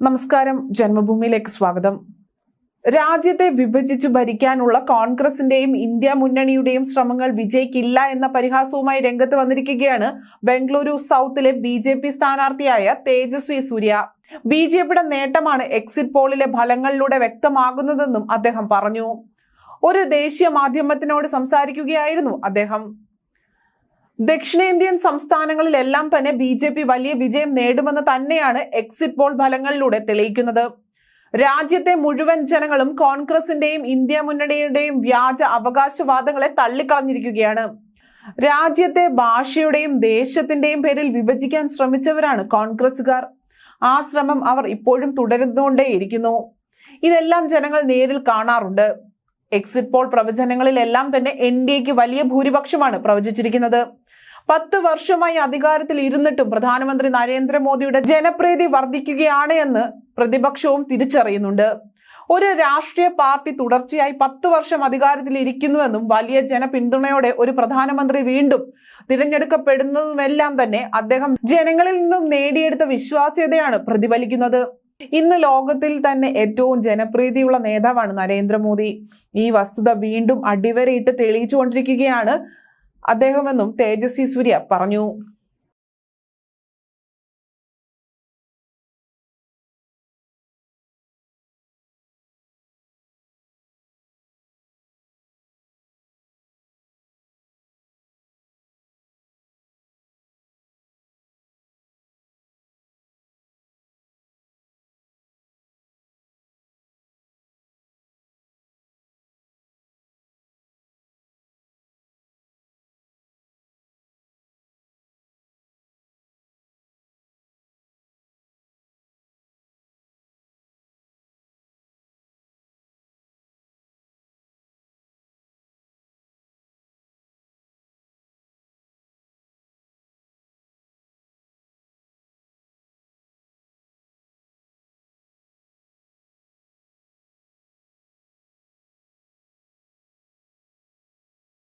നമസ്കാരം. ജന്മഭൂമിയിലേക്ക് സ്വാഗതം. രാജ്യത്തെ വിഭജിച്ചു ഭരിക്കാനുള്ള കോൺഗ്രസിന്റെയും ഇന്ത്യ മുന്നണിയുടെയും ശ്രമങ്ങൾ വിജയിക്കില്ല എന്ന പരിഹാസവുമായി രംഗത്ത് വന്നിരിക്കുകയാണ് ബംഗളൂരു സൗത്തിലെ ബി ജെ പി സ്ഥാനാർത്ഥിയായ തേജസ്വി സൂര്യ. ബി ജെ പിയുടെ നേട്ടമാണ് എക്സിറ്റ് പോളിലെ ഫലങ്ങളിലൂടെ വ്യക്തമാകുന്നതെന്നും അദ്ദേഹം പറഞ്ഞു. ഒരു ദേശീയ മാധ്യമത്തിനോട് സംസാരിക്കുകയായിരുന്നു അദ്ദേഹം. ദക്ഷിണേന്ത്യൻ സംസ്ഥാനങ്ങളിലെല്ലാം തന്നെ ബി ജെ പി വലിയ വിജയം നേടുമെന്ന് തന്നെയാണ് എക്സിറ്റ് പോൾ ഫലങ്ങളിലൂടെ തെളിയിക്കുന്നത്. രാജ്യത്തെ മുഴുവൻ ജനങ്ങളും കോൺഗ്രസിന്റെയും ഇന്ത്യ മുന്നണിയുടെയും വ്യാജ അവകാശവാദങ്ങളെ തള്ളിക്കളഞ്ഞിരിക്കുകയാണ്. രാജ്യത്തെ ഭാഷയുടെയും ദേശത്തിന്റെയും പേരിൽ വിഭജിക്കാൻ ശ്രമിച്ചവരാണ് കോൺഗ്രസുകാർ ആ ശ്രമം അവർ ഇപ്പോഴും തുടരുന്നുകൊണ്ടേയിരിക്കുന്നു. ഇതെല്ലാം ജനങ്ങൾ നേരിൽ കാണാറുണ്ട്. എക്സിറ്റ് പോൾ പ്രവചനങ്ങളിലെല്ലാം തന്നെ എൻ ഡി എക്ക് വലിയ ഭൂരിപക്ഷമാണ് പ്രവചിച്ചിരിക്കുന്നത്. പത്ത് വർഷമായി അധികാരത്തിൽ ഇരുന്നിട്ടും പ്രധാനമന്ത്രി നരേന്ദ്രമോദിയുടെ ജനപ്രീതി വർദ്ധിക്കുകയാണ് എന്ന് പ്രതിപക്ഷവും തിരിച്ചറിയുന്നുണ്ട്. ഒരു രാഷ്ട്രീയ പാർട്ടി തുടർച്ചയായി പത്ത് വർഷം അധികാരത്തിൽ ഇരിക്കുന്നുവെന്നും വലിയ ജനപിന്തുണയോടെ ഒരു പ്രധാനമന്ത്രി വീണ്ടും തിരഞ്ഞെടുക്കപ്പെടുന്നതുമെല്ലാം തന്നെ അദ്ദേഹം ജനങ്ങളിൽ നിന്നും നേടിയെടുത്ത വിശ്വാസ്യതയാണ് പ്രതിഫലിക്കുന്നത്. ഇന്ന് ലോകത്തിൽ തന്നെ ഏറ്റവും ജനപ്രീതിയുള്ള നേതാവാണ് നരേന്ദ്രമോദി. ഈ വസ്തുത വീണ്ടും അടിവരയിട്ട് തെളിയിച്ചുകൊണ്ടിരിക്കുകയാണ് അദ്ദേഹമെന്നും തേജസ്വി സൂര്യ പറഞ്ഞു.